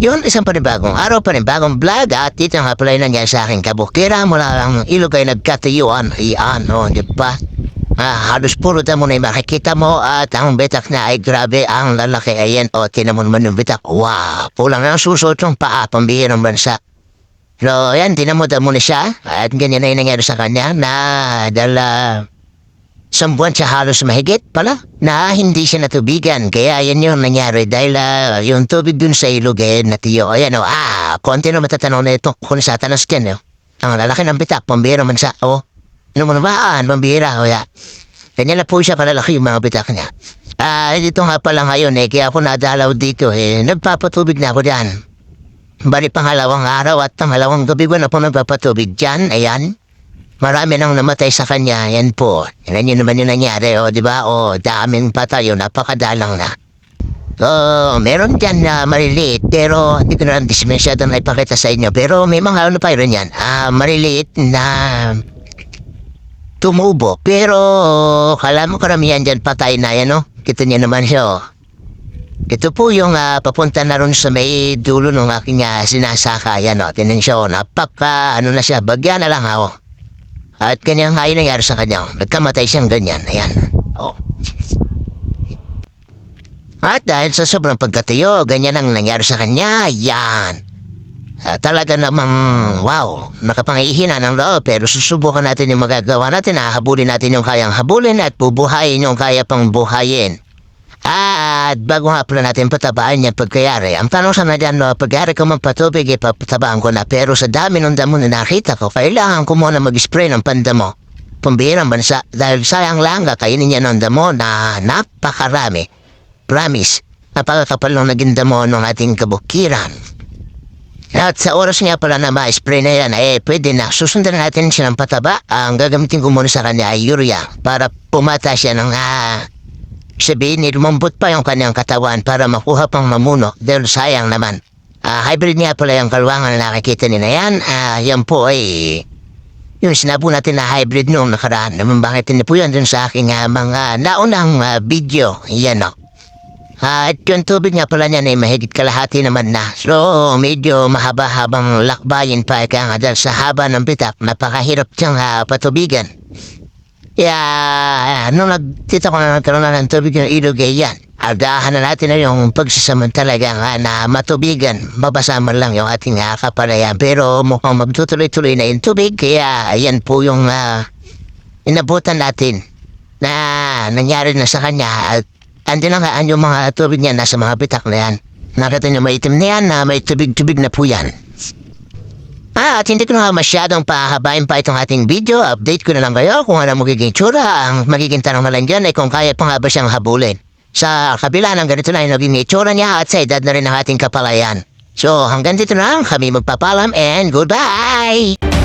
Yun, isang panibagong araw, panibagong vlog at dito nga pala yung nangyari sa aking kabukira mula ang ilog ay nagkatayuan. Iyan, o, di ba? Ah, halos puro damo na makikita mo at ang bitak na ay grabe ang lalaki. Ayan, o, tinan mo naman yung bitak. Wow, pulang na ang susuot yung paa, pambihirang bansa. So, ayan, tinan mo damo na siya at ganyan na yung nangyari sa kanya na dala Isang buwan siya halos mahigit pala na hindi siya natubigan. Kaya yan yung nangyari dahil ah, yung tubig dun sa ilog eh, natiyo. Ayan o, ah, konti na matatanaw na ito kung sa tanas yan. Oh. Ang lalaki ng bitak, pambira man sa, oh. Ano mo nabaan, pambira, o ya. Ganyan na po siya kalalaki yung mga bitak niya. Ah, dito nga pala ngayon eh, kaya ako nadalaw dito eh, nagpapatubig na ako dyan. Bali pangalawang araw at pangalawang gabi ko na po nagpapatubig dyan, ayan. Marami nang namatay sa kanya, yan po. Yan yun naman yung nangyari, o, di ba? O, daming patay, o, napakadalang na. Oh, meron dyan na maliliit, pero hindi ko na lang dismensyado na ipakita sa inyo. Pero may mga ano pa rin yan, ah, maliliit na tumubo. Pero, kala mo karamihan dyan patay na yan, no? Kita niya naman siya, oh. Ito po yung ah, papunta na ron sa may dulo ng aking uh, sinasakayan, no? Tinan siya, oh, napaka, ano na siya, bagya na lang, oh. At kanyang yung nangyari sa kanya. Nagkamatay siyang ganyan. Ayan. Oh. At dahil sa sobrang pagkatayo, ganyan ang nangyari sa kanya. Yan. Ah, talaga namang, wow, nakapangihina ng loob pero susubukan natin yung magagawa natin. Hahabulin natin yung kayang habulin at bubuhayin yung kaya pang buhayin. At bago nga pala natin patabaan yan pagkayari, ang tanong sa nadyan, no, pagkayari ko man patubig, ipapatabaan ko na. Pero sa dami ng damo na nakita ko, kailangan ko muna mag-spray ng pandamo. Pambihirang bansa, dahil sayang lang kainin niya ng damo na napakarami. Promise, napakakapal ng naging damo ng ating kabukiran. At sa oras nga pala na ma-spray na yan, eh pwede na. Susundan natin siya ng pataba. Ang gagamitin ko muna sa kanya ay urea para pumata siya ng ah, sabihin ni lumambot pa yung kanyang katawan para makuha pang mamuno dahil sayang naman. Ah, hybrid nga pala yung kalwangan na nakikita nila yan. Ah, yan po ay yung sinabi natin na hybrid noong nakaraan. Naman bakit hindi po yan dun sa aking ah, mga naunang ah, video. Yan o. Ah, at yung tubig nga pala niyan ay mahigit kalahati naman na. So, medyo mahaba-habang lakbayin pa kaya nga dahil sa haba ng bitak, napakahirap siyang ah, patubigan. Yeah, nung nagtita ko na nagkaroon na ng tubig ng ilog ay yan. Aldahan na natin na yung pagsasamantalaga nga na matubigan. Mabasa man lang yung ating uh, kapalayan. Pero mukhang magtutuloy-tuloy na yung tubig. Kaya ayan po yung uh, inabutan natin na nangyari na sa kanya. At andun na nga yung mga tubig niya nasa mga bitak na yan. Nakita niyo may itim na yan na may tubig-tubig na po yan. At hindi ko na masyadong pahabain pa itong ating video. Update ko na lang kayo kung ano magiging tsura. Ang magiging tanong na lang dyan ay kung kaya pa nga siyang habulin. Sa kabila ng ganito na yung naging itsura niya at sa edad na rin ng ating kapalayan. So hanggang dito na lang kami magpapalam and goodbye!